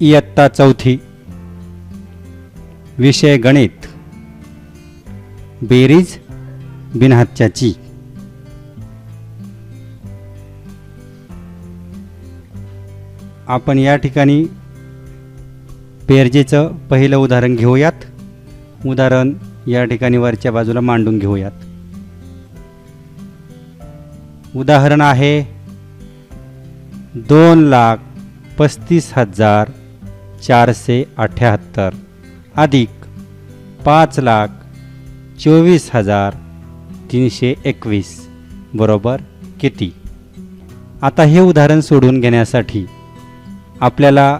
इयत्ता चौथी. विषय गणित. बेरीज बिनहत्याची. आपण या ठिकाणी बेरजेचं पहिलं उदाहरण घेऊयात. उदाहरण या ठिकाणी वरच्या बाजूला मांडून घेऊयात. उदाहरण आहे दोन लाख पस्तीस हजार चारशे अठ्याहत्तर. अधिक पाच लाख चोवीस हजार तीनशे एकवीस. बरोबर किती? आता हे उदाहरण सोडून घेण्यासाठी आपल्याला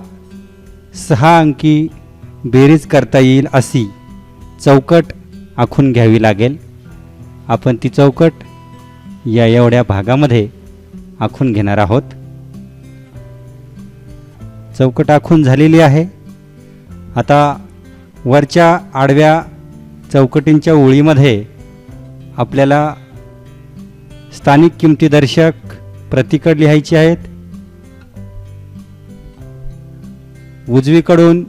सहा अंकी बेरीज करता येईल अशी चौकट आखून घ्यावी लागेल. आपण ती चौकट या एवढ्या भागामध्ये आखून घेणार आहोत. चौकट आखून झालेली आहे. आता वरच्या आडव्या चौकटींच्या ओळीमध्ये आपल्याला स्थानिक किमतीदर्शक प्रतिकड लिहायची आहेत. उजवीकडून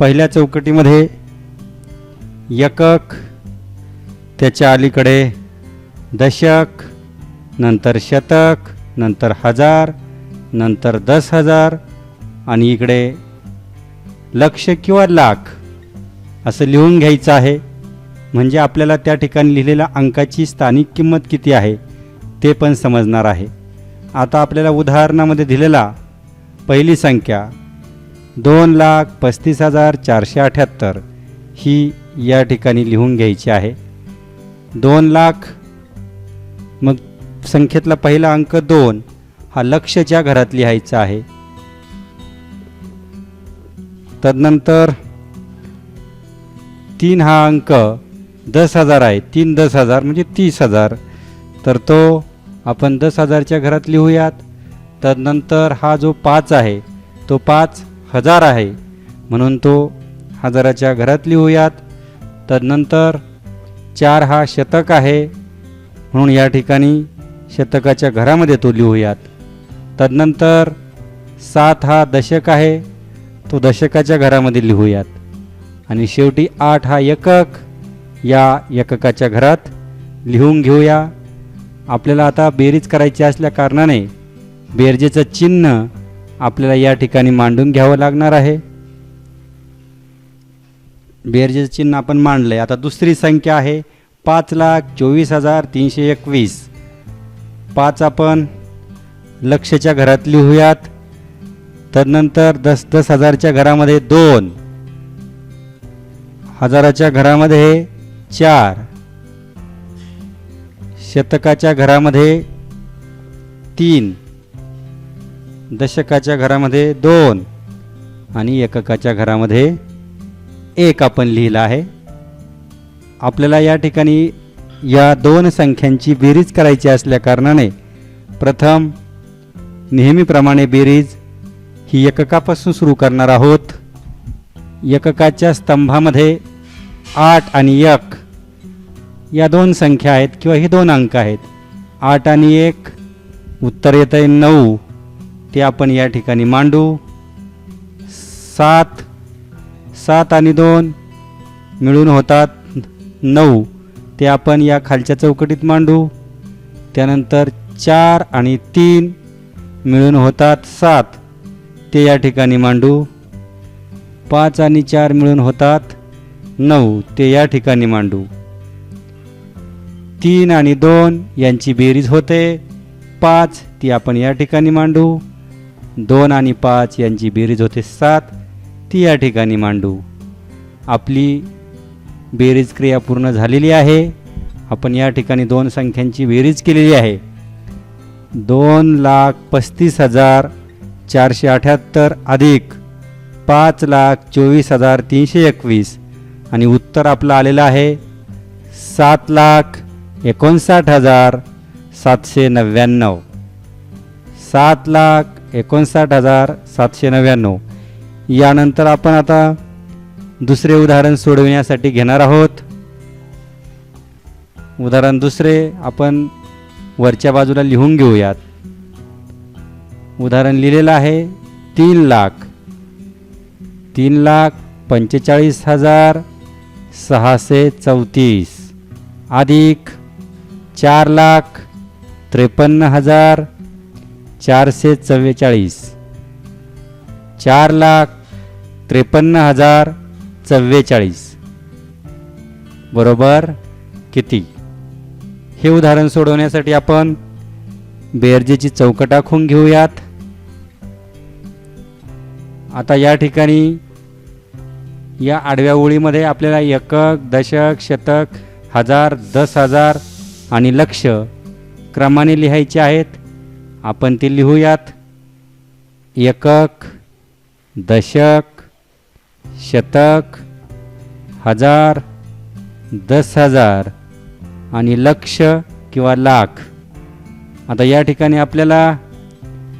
पहिल्या चौकटीमध्ये एकक त्याच्या अलीकडे दशक नंतर शतक नंतर हजार नंतर दस हजार आणि इकडे लक्ष किंवा लाख असं लिहून घ्यायचं आहे. म्हणजे आपल्याला त्या ठिकाणी लिहिलेल्या अंकाची स्थानिक किंमत किती आहे ते पण समजणार आहे. आता आपल्याला उदाहरणामध्ये दिलेला पहिली संख्या दोन लाख पस्तीस हजार चारशे अठ्याहत्तर ही या ठिकाणी लिहून घ्यायची आहे. दोन लाख मग संख्येतला पहिला अंक दोन हा लक्षच्या घरात लिहायचा आहे तदनंतर तीन हा अंक दस हजार आहे. तीन दस हजार म्हणजे तीस हजार. तर तो आपण दस हजारच्या घरात लिहूयात. तदनंतर हा जो पाच आहे तो पाच हजार आहे. म्हणून तो हजाराच्या घरात लिहूयात. तदनंतर चार हा शतक आहे. म्हणून या ठिकाणी शतकाच्या घरामध्ये तो लिहूयात. तदनंतर सात हा दशक आहे. तो दशकाच्या घरामध्ये लिहूयात. आणि शेवटी आठ हा एकक. या एककाच्या घरात लिहून घेऊया. आपल्याला आता बेरीज करायची असल्या कारणाने बेरजेचं चिन्ह आपल्याला या ठिकाणी मांडून घ्यावं लागणार आहे. बेरजेचं चिन्ह आपण मांडलं आहे आता दुसरी संख्या आहे पाच लाख चोवीस हजार तीनशे एकवीस. पाच आपण लक्षच्या घरात लिहूयात. तदनंतर दस दस हजारच्या घरामध्ये दोन. हजाराच्या घरामध्ये चार. शतकाच्या घरामध्ये तीन. दशकाच्या घरामध्ये दोन. आणि एककाच्या घरामध्ये एक आपण लिहिलं आहे. आपल्याला या ठिकाणी या दोन संख्यांची बेरीज करायची असल्या कारणाने प्रथम नेहमीप्रमाणे बेरीज ही एककापासून सुरू करणार आहोत. एककाच्या स्तंभामध्ये आठ आणि एक या दोन संख्या आहेत किंवा ही दोन अंक आहेत. आठ आणि एक उत्तर येत आहे नऊ. ते आपण या ठिकाणी मांडू. सात सात आणि दोन मिळून होतात नऊ. ते आपण या खालच्या चौकटीत मांडू. त्यानंतर चार आणि तीन मिळून होतात सात. ते या ठिकाणी मांडू. पाच आणि चार मिळून होतात नऊ ते या ठिकाणी मांडू. तीन आणि दोन यांची बेरीज होते. पाच ती आपण या ठिकाणी मांडू. दोन आणि पाच यांची बेरीज होते सात ती या ठिकाणी मांडू. आपली बेरीज क्रिया पूर्ण झालेली आहे. आपण या ठिकाणी दोन संख्यांची बेरीज केलेली आहे. दोन लाख पस्तीस हजार चारशे अठ्याहत्तर अधिक पाच लाख चोवीस हजार तीनशे एकवीस. आणि उत्तर आपलं आलेलं आहे सात लाख एकोणसाठ हजार सातशे नव्याण्णव. सात लाख एकोणसाठ हजार सातशे नव्याण्णव. यानंतर आपण आता दुसरे उदाहरण सोडविण्यासाठी घेणार आहोत. उदाहरण दुसरे आपण वरच्या बाजूला लिहून घेऊयात. उदाहरण लिहिलेलं आहे तीन लाख. तीन लाख पंचेचाळीस हजार सहाशे चौतीस. अधिक चार लाख त्रेपन्न हजार चारशे चव्वेचाळीस. चार लाख त्रेपन्न हजार चव्वेचाळीस. बरोबर किती? हे उदाहरण सोडवण्यासाठी आपण बेरजेची चौकट आखून घेऊयात. आता या ठिकाणी या आडव्या ओळीमध्ये आपल्याला एकक दशक शतक हजार दस हजार आणि लक्ष क्रमाने लिहायचे आहेत. आपण ते लिहूयात. एकक दशक शतक हजार दस हजार आणि लक्ष किंवा लाख. आता या ठिकाणी आपल्याला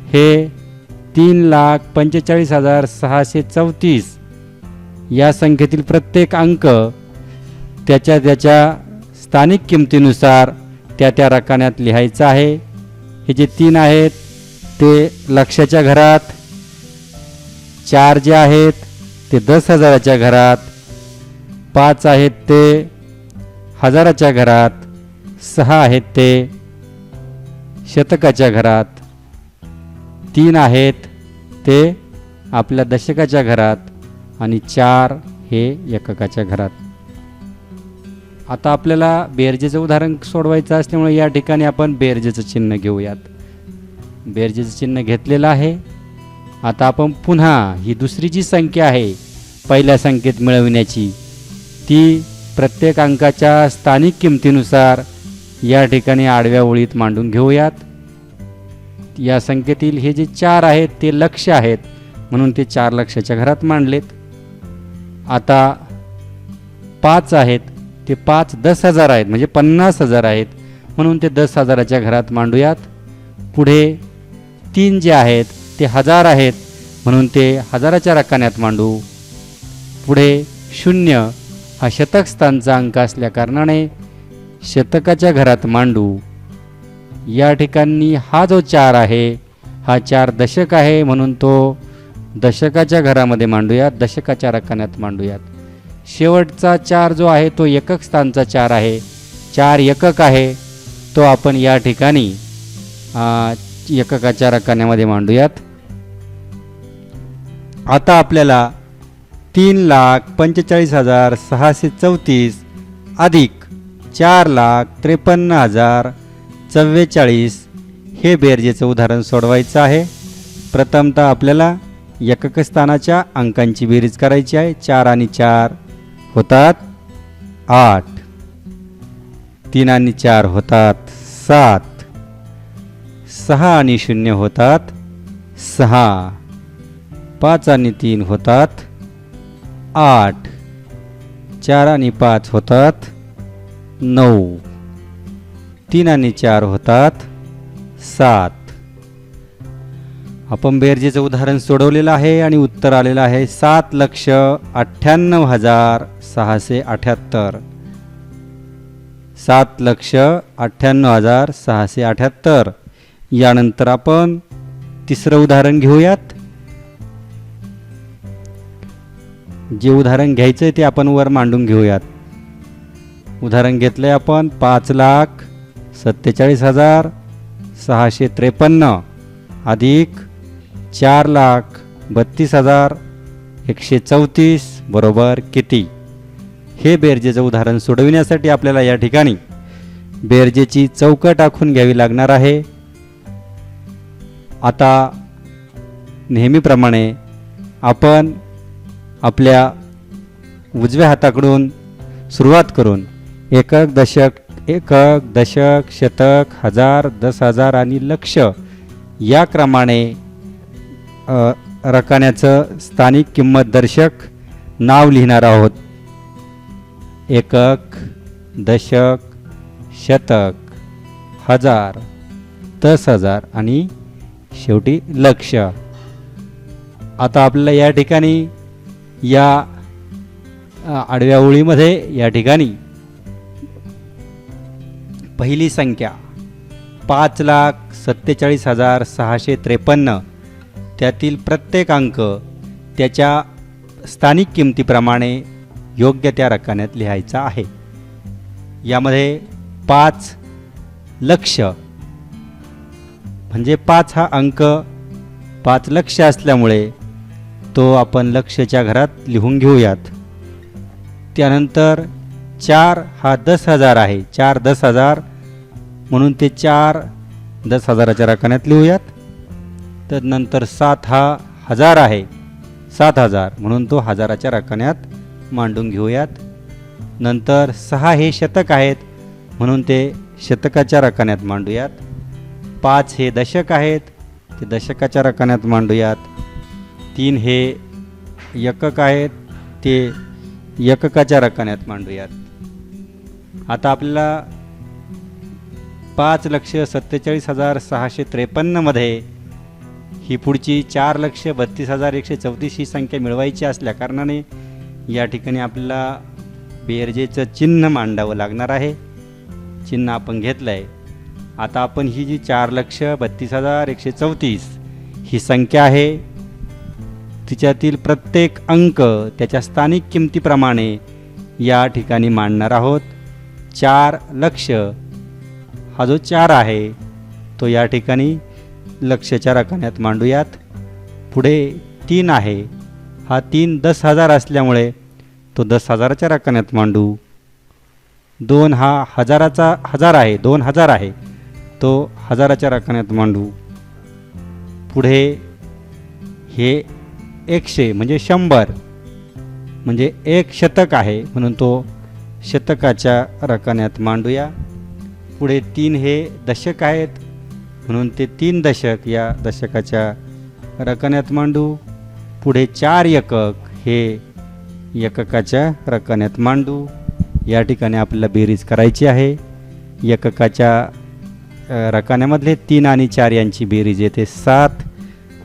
हे तीन लाख पंचेचाळीस हजार सहाशे चौतीस. या संख्येतील प्रत्येक अंक त्याच्या त्याच्या स्थानिक किमतीनुसार त्या त्या रकान्यात लिहायचं आहे. हे जे तीन आहेत ते लक्षाच्या घरात चार जे आहेत ते दस हजाराच्या घरात पाच आहेत ते हजाराच्या घरात सहा आहेत ते शतकाच्या घरात. तीन आहेत ते आपल्या दशकाच्या घरात आणि चार हे एककाच्या घरात. आता आपल्याला बेरजेचं उदाहरण सोडवायचं असल्यामुळे या ठिकाणी आपण बेरजेचं चिन्ह घेऊयात. बेरजेचं चिन्ह घेतलेलं आहे. आता आपण पुन्हा ही दुसरी जी संख्या आहे पहिल्या संख्येत मिळविण्याची ती प्रत्येक अंकाच्या स्थानिक किमतीनुसार या ठिकाणी आडव्या ओळीत मांडून घेऊयात. या संख्येतील हे जे चार आहेत ते लक्ष आहेत. म्हणून ते चार लक्षाच्या घरात मांडलेत. आता पाच आहेत ते पाच दस हजार आहेत म्हणजे पन्नास हजार आहेत. म्हणून ते दस हजाराच्या घरात मांडूयात. पुढे तीन जे आहेत ते हजार आहेत. म्हणून ते हजाराच्या रकान्यात मांडू. पुढे शून्य हा शतकस्थानचा अंक असल्या कारणाने शतकाच्या घरात मांडू. या ठिकाणी हा जो चार आहे हा चार दशक आहे म्हणून तो दशकाच्या घरामध्ये मांडूयात दशकाच्या रकान्यात मांडूयात. शेवटचा चार जो आहे तो एकक स्थानचा चार आहे. चार एकक आहे तो आपण या ठिकाणी एककाच्या रकान्यामध्ये मांडूयात. आता आपल्याला तीन लाख पंचेचाळीस हजार सहाशे चौतीस अधिक चार लाख त्रेपन्न हजार चव्वेचाळीस हे बेरजेचं उदाहरण सोडवायचं आहे. प्रथमतः आपल्याला एकक स्थानाच्या अंकांची बेरीज करायची आहे. चार आणि चार होतात आठ. तीन आणि चार होतात सात. सहा आणि शून्य होतात सहा. पाच आणि तीन होतात आठ. चार आणि पाच होतात नऊ. तीन आणि चार होतात सात. आपण बेरजेचं उदाहरण सोडवलेलं आहे आणि उत्तर आलेलं आहे सात लक्ष अठ्ठ्याण्णव हजार सहाशे अठ्याहत्तर. सात लक्ष अठ्ठ्याण्णव हजार सहाशे अठ्याहत्तर. यानंतर आपण तिसरं उदाहरण घेऊयात. जे उदाहरण घ्यायचं आहे ते आपण वर मांडून घेऊयात. उदाहरण घेतलंय आपण पाच लाख सत्तेचाळीस हजार सहाशे त्रेपन्न अधिक चार लाख बत्तीस हजार एकशे चौतीस बरोबर किती? हे बेरजेचं उदाहरण सोडविण्यासाठी आपल्याला या ठिकाणी बेरजेची चौकट आखून घ्यावी लागणार आहे. आता नेहमीप्रमाणे आपण आपल्या उजव्या हाताकडून सुरुवात करून एकक दशक एकक दशक शतक हजार दस हजार आणि लक्ष या क्रमाने रकान्याचं स्थानिक किंमत दर्शक नाव लिहिणार आहोत. एकक दशक शतक हजार दस हजार आणि शेवटी लक्ष. आता आपल्याला या ठिकाणी या आडव्या ओळीमध्ये या ठिकाणी पहिली संख्या पाच लाख सत्तेचाळीस हजार सहाशे त्रेपन्न. त्यातील प्रत्येक अंक त्याच्या स्थानिक किमतीप्रमाणे योग्य त्या रकान्यात लिहायचा आहे. यामध्ये पाच लक्ष म्हणजे पाच हा अंक पाच लक्ष असल्यामुळे तो आपण लक्षच्या घरात लिहून घेऊयात. त्यानंतर चार हा दस हजार आहे. चार दस हजार म्हणून ते चार दस हजाराच्या रकान्यात लिहूयात. तर नंतर सात हा हजार आहे. सात हजार म्हणून तो हजाराच्या रकान्यात मांडून घेऊयात. नंतर सहा हे शतक आहेत म्हणून ते शतकाच्या रकान्यात मांडूयात. पाच हे दशक आहेत ते दशकाच्या रकान्यात मांडूयात. तीन हे एकक आहेत ते एककाच्या रकान्यात मांडूयात. आता आपल्याला पाच लक्ष सत्तेचाळीस हजार सहाशे त्रेपन्नमध्ये ही पुढची चार लक्ष बत्तीस हजार एकशे चौतीस ही संख्या मिळवायची असल्या कारणाने या ठिकाणी आपल्याला बेरजेचं चिन्ह मांडावं लागणार आहे. चिन्ह आपण घेतलं आहे आता आपण ही जी चार लक्ष बत्तीस हजार एकशे चौतीस ही संख्या आहे तिच्यातील प्रत्येक अंक त्याच्या स्थानिक किमतीप्रमाणे या ठिकाणी मांडणार आहोत. चार लक्ष हा जो चार आहे तो या ठिकाणी लक्षच्या रकान्यात मांडूयात. पुढे तीन आहे. हा तीन दस हजार असल्यामुळे तो दस हजाराच्या रकान्यात मांडू. दोन हा हजाराचा हजार आहे दोन हजार आहे. तो हजाराच्या रकान्यात मांडू. पुढे हे एकशे म्हणजे शंभर म्हणजे एक शतक आहे म्हणून तो शतकाच्या रकान्यात मांडूया. पुढे तीन हे दशक आहेत. म्हणून ते तीन दशक या दशकाच्या रकान्यात मांडू. पुढे चार एकक हे एककाच्या रकान्यात मांडू. या ठिकाणी आपल्याला बेरीज करायची आहे. एककाच्या रकान्यामधले तीन आणि चार यांची बेरीज येते सात.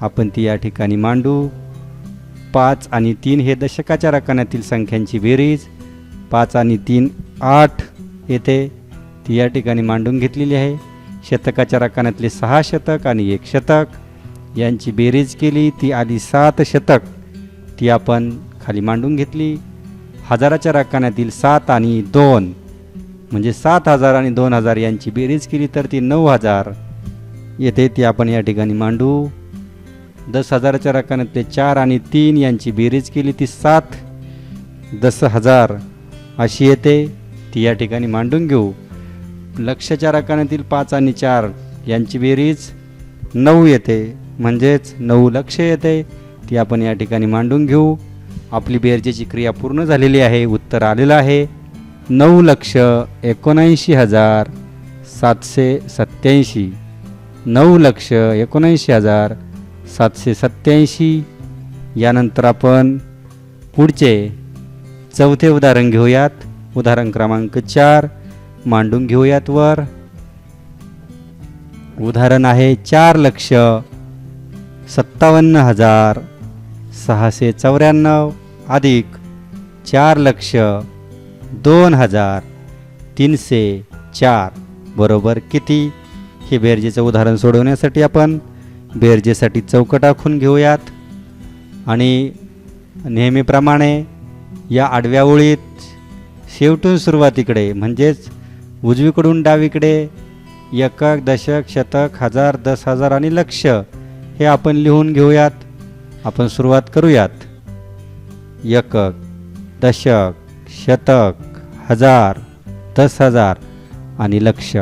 आपण ती या ठिकाणी मांडू. पाच आणि तीन हे दशकाच्या रकान्यातील संख्यांची बेरीज. पाच आणि तीन आठ येते. ती या ठिकाणी मांडून घेतलेली आहे. शतकाच्या रकान्यातले सहा शतक आणि एक शतक. यांची बेरीज केली ती आली सात शतक. ती आपण खाली मांडून घेतली. हजाराच्या रकान्यातील सात आणि दोन. म्हणजे सात हजार आणि दोन हजार यांची बेरीज केली तर ती नऊ हजार. येते ती आपण या ठिकाणी मांडू. दस हजाराच्या रकान्यातले चार आणि तीन यांची बेरीज केली ती सात. दस हजार. अशी येते. ती या ठिकाणी मांडून घेऊ. लक्षच्या रकान्यातील पाच आणि चार यांची बेरीज नऊ येते. म्हणजेच नऊ लक्ष येते. ती आपण या ठिकाणी मांडून घेऊ. आपली बेरजेची क्रिया पूर्ण झालेली आहे. उत्तर आलेलं आहे. नऊ लक्ष एकोणऐंशी हजार सातशे सत्याऐंशी नऊ लक्ष एकोणऐंशी हजार सातशे सत्याऐंशी यानंतर आपण पुढचे चौथे उदाहरण घेऊयात. उदाहरण क्रमांक चार. मांडून घेऊयात वर. उदाहरण आहे चार लक्ष सत्तावन्न हजार सहाशे चौऱ्याण्णव. अधिक चार लक्ष दोन हजार तीनशे चार. बरोबर किती? हे बेरजेचं उदाहरण सोडवण्यासाठी आपण बेरजेसाठी चौकट आखून घेऊयात. आणि नेहमीप्रमाणे या आडव्या ओळीत शेवटून सुरुवातीकडे म्हणजेच उजवीकडून डावीकडे एकक दशक शतक हजार दस हजार आणि लक्ष हे आपण लिहून घेऊयात. आपण सुरुवात करूयात. एकक दशक शतक हजार दस हजार आणि लक्ष.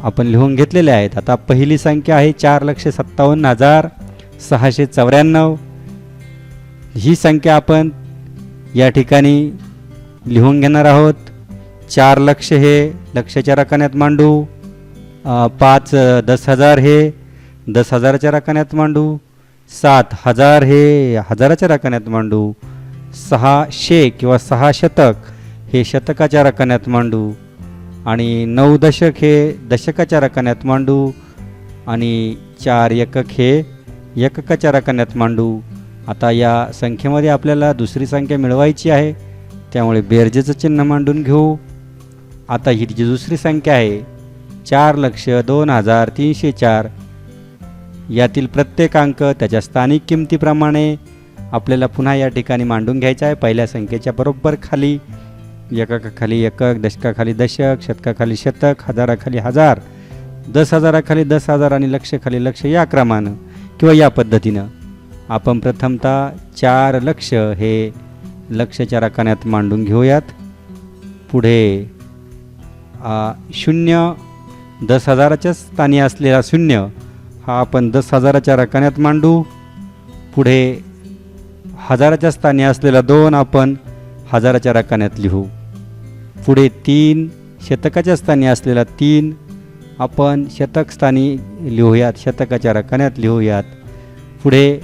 आपण लिहून घेतलेले आहेत. आता पहिली संख्या आहे चार लक्ष सत्तावन्न हजार सहाशे चौऱ्याण्णव. ही संख्या आपण या ठिकाणी लिहून घेणार आहोत. चार लक्ष हे लक्षाच्या रकान्यात मांडू. पाच दस हजार हे दस हजाराच्या रकान्यात मांडू. सात हजार हे हजाराच्या रकान्यात मांडू. सहाशे किंवा सहा शतक हे शतकाच्या रकान्यात मांडू. आणि नऊ दशक हे दशकाच्या रकान्यात मांडू. आणि चार एकक हे एककाच्या रकान्यात मांडू. आता या संख्येमध्ये आपल्याला दुसरी संख्या मिळवायची आहे. त्यामुळे बेरजेचं चिन्ह मांडून घेऊ. आता ही जी दुसरी संख्या आहे. चार लक्ष दोन हजार तीनशे चार. यातील प्रत्येक अंक त्याच्या स्थानिक किमतीप्रमाणे आपल्याला पुन्हा या ठिकाणी मांडून घ्यायचा आहे. पहिल्या संख्येच्या बरोबर खाली एककाखाली एकक दशकाखाली दशक शतकाखाली शतक हजाराखाली हजार दस हजाराखाली दस हजार आणि लक्षखाली लक्ष या क्रमानं किंवा या पद्धतीनं. आपण प्रथमतः चार लक्ष हे लक्षच्या रकान्यात मांडून घेऊयात. पुढे शून्य दस हजाराच्या स्थानी असलेला शून्य हा आपण दस हजाराच्या रकान्यात मांडू. पुढे हजाराच्या स्थानी असलेला दोन आपण हजाराच्या रकान्यात लिहू. पुढे तीन शतकाच्या स्थानी असलेला तीन आपण शतक स्थानी लिहूयात शतकाच्या रकान्यात लिहूयात. पुढे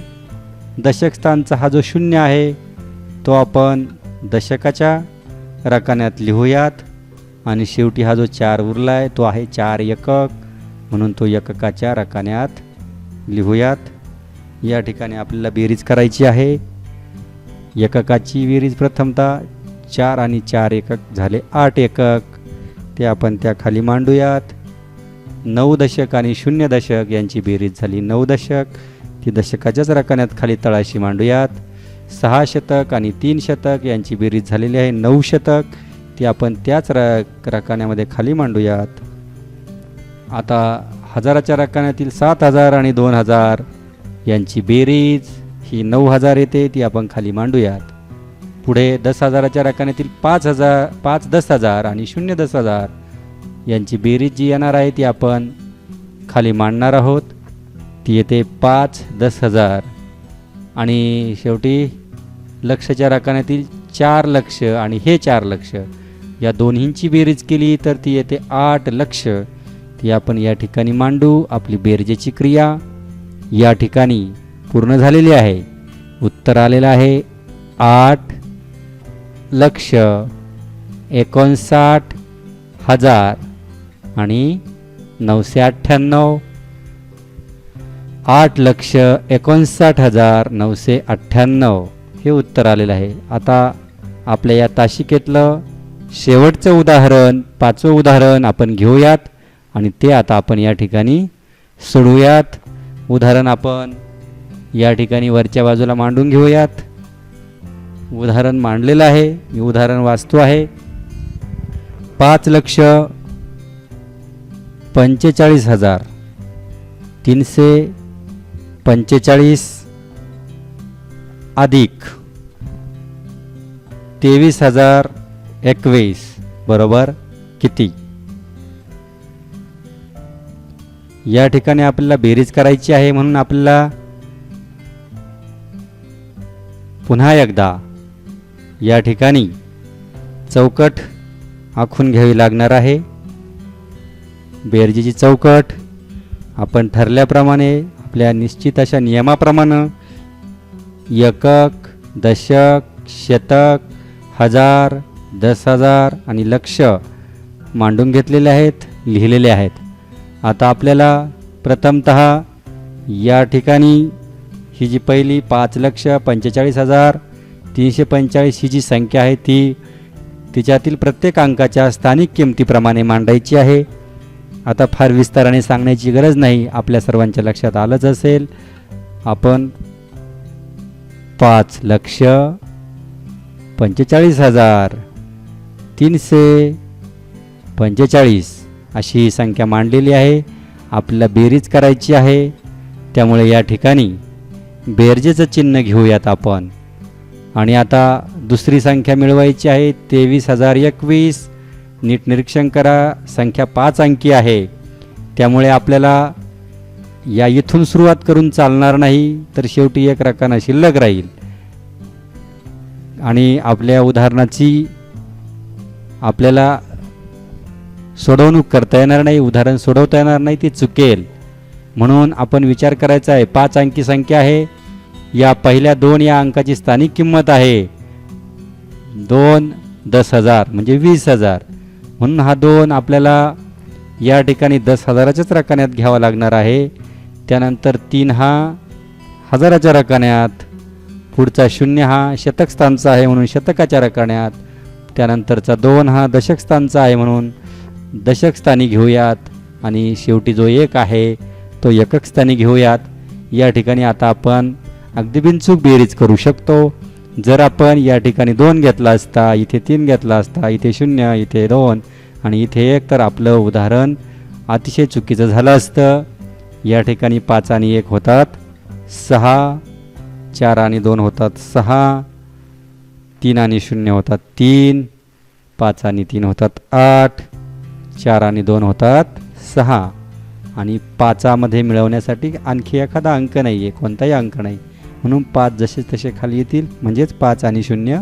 दशकस्थानचा हा जो शून्य आहे तो आपण दशकाच्या रकान्यात लिहूयात. आणि शेवटी हा जो चार उरला आहे तो आहे चार एकक. म्हणून तो एककाच्या रकान्यात लिहूयात. या ठिकाणी आपल्याला बेरीज करायची आहे. एककाची बेरीज प्रथमतः चार आणि चार एकक झाले आठ एकक. ते आपण त्या खाली मांडूयात. नऊ दशक आणि शून्य दशक यांची बेरीज झाली नऊ दशक. ती दशकाच्याच रकान्यात खाली तळाशी मांडूयात. सहा शतक आणि तीन शतक यांची बेरीज झालेली आहे नऊ शतक. ती आपण त्याच र रकान्यामध्ये खाली मांडूयात. आता हजाराच्या रकान्यातील सात हजार आणि दोन हजार यांची बेरीज ही नऊ हजार येते ती आपण खाली मांडूयात. पुढे दस हजाराच्या रकान्यातील पाच हजार पाच दस हजार आणि शून्य दस हजार यांची बेरीज जी येणार आहे ती आपण खाली मांडणार आहोत. ती येते पाच दस हजार. आणि शेवटी लक्षच्या रकान्यातील चार लक्ष आणि हे चार लक्ष. या दोन्हींची बेरीज केली तर ती येते आठ लक्ष. ती आपण या ठिकाणी मांडू. आपली बेरजेची क्रिया या ठिकाणी पूर्ण झालेली आहे. उत्तर आलेलं आहे आठ लक्ष. एकोणसाठ हजार आणि नऊशे अठ्ठ्याण्णव. आठ लक्ष एकोणसाठ हजार नऊशे अठ्ठ्याण्णव. हे उत्तर आलेलं आहे. आता आपल्या या ताशिकेतलं शेवटचं उदाहरण पाचवं उदाहरण आपण घेऊयात आणि ते आता आपण या ठिकाणी सोडवूयात उदाहरण आपण या ठिकाणी वरच्या बाजूला मांडून घेऊयात. उदाहरण मांडलेलं आहे मी उदाहरण वाचतो आहे. पाच लक्ष पंचेचाळीस हजार तीनशे पंचेचाळीस अधिक तेवीस हजार एकवीस बरोबर? किती? या ठिकाणी आपल्याला बेरीज करायची आहे म्हणून आपल्याला पुन्हा एकदा या ठिकाणी चौकट आखून घ्यावी लागणार आहे. बेरजेची चौकट आपण ठरल्याप्रमाणे आपल्या निश्चित अशा नियमाप्रमाणे एकक दशक शतक हजार दस हजार आणि लक्ष मांडून घेतलेले आहेत लिहिलेले आहेत. आता आपल्याला प्रथमत या ठिकाणी ही जी पहिली पाच लक्ष पंचेचाळीस हजार तीनशे पंचेचाळीस ही जी संख्या आहे ती तिच्यातील प्रत्येक अंकाच्या स्थानिक किमतीप्रमाणे मांडायची आहे. आता फार विस्ताराने सांगण्याची गरज नाही आपल्या सर्वांच्या लक्षात आलंच असेल. आपण पाच लक्ष पंचेचाळीस हजार तीनशे पंचेचाळीस अशी ही संख्या मांडलेली आहे. आपल्याला बेरीज करायची आहे. त्यामुळे या ठिकाणी बेरजेचं चिन्ह घेऊयात आपण. आणि आता दुसरी संख्या मिळवायची आहे. तेवीस हजार एकवीस. नीट निरीक्षण करा. संख्या पाच अंकी आहे. त्यामुळे आपल्याला या इथून सुरुवात करून चालणार नाही. तर शेवटी एक रकाना शिल्लक राहील. आणि आपल्या उदाहरणाची आपल्याला सोडवणूक करता येणार नाही उदाहरण सोडवता येणार नाही ती चुकेल. म्हणून आपण विचार करायचा आहे पाच अंकी संख्या आहे. या पहिल्या दोन या अंकाची स्थानिक किंमत आहे. दोन दस हजार म्हणजे वीस हजार. म्हणून हा दोन आपल्याला या ठिकाणी दस हजाराच्याच रकान्यात घ्यावा लागणार आहे. त्यानंतर तीन हा हजाराच्या रकान्यात पुढचा शून्य हा शतकस्थानचा आहे म्हणून शतकाच्या रकान्यात. त्यानंतरचा दोन हा दशकस्थानचा आहे म्हणून दशकस्थानी घेऊयात. आणि शेवटी जो एक आहे तो एककस्थानी घेऊयात. या ठिकाणी आता आपण अगदी बिनचूक बेरीज करू शकतो. जर आपण या ठिकाणी दोन घेतला असता इथे तीन घेतला असता इथे शून्य इथे दोन आणि इथे एक तर आपलं उदाहरण अतिशय चुकीचं झालं असतं. या ठिकाणी पाच आणि एक होतात सहा चार आणि दोन होतात सहा तीन आणि शून्य होतात तीन पाच आणि तीन होतात आठ चार आणि दोन होतात सहा. आणि पाचामध्ये मिळवण्यासाठी आणखी एखादा अंक नाही आहे कोणताही अंक नाही. म्हणून पाच जसे तसे खाली येतील म्हणजेच पाच आणि शून्य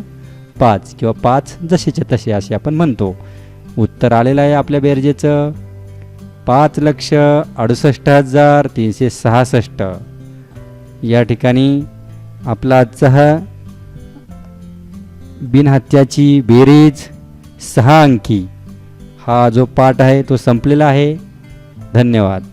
पाच किंवा पाच जसेचे तसे असे आपण म्हणतो. उत्तर आलेलं आहे आपल्या बेरजेचं. पाच लक्ष अडुसष्ट हजार तीनशे सहासष्ट. या ठिकाणी आपला आजचा हा बिनहत्याची बेरीज सहा अंकी. हा जो पाठ आहे तो संपलेला आहे. धन्यवाद.